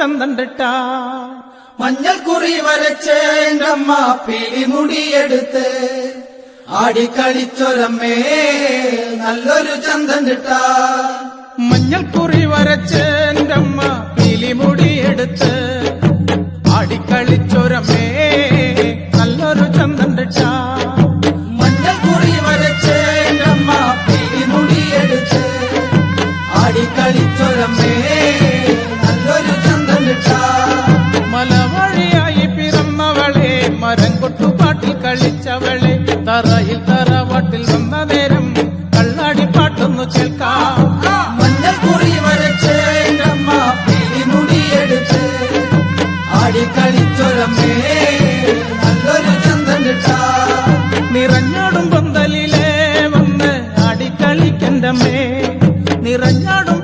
ചന്തണ്ടിട്ടാ മഞ്ഞൾ കുറി വരച്ച് പിടി മുടിയെടുത്ത് പിടിമുടിയെടുത്ത് ആടിക്കളിച്ചൊരമ്മേ നല്ലൊരു ചന്തണ്ടിട്ട കിട്ടാ. മഞ്ഞൾ കുറി വരച്ച് എന്റെ അമ്മ പീലിമുടി എടുത്ത് ആടിക്കളിച്ചൊരമ്മേ നല്ലൊരു ചന്തണ്ടിട്ട മഞ്ഞൾ കുറി വരച്ച് എന്റെ അമ്മ പിടിമുടിയെടുത്ത് ആടിക്കളിച്ചൊരമ്മേ തറയിൽ തറവട്ടിൽ വന്ന നേരം കള്ളാടി പാട്ടൊന്നു കേൾക്കാം. നിറഞ്ഞാടും പന്തലിലെ വന്ന് ആടിക്കളിക്കന്റെ അമ്മേ നിറഞ്ഞാടും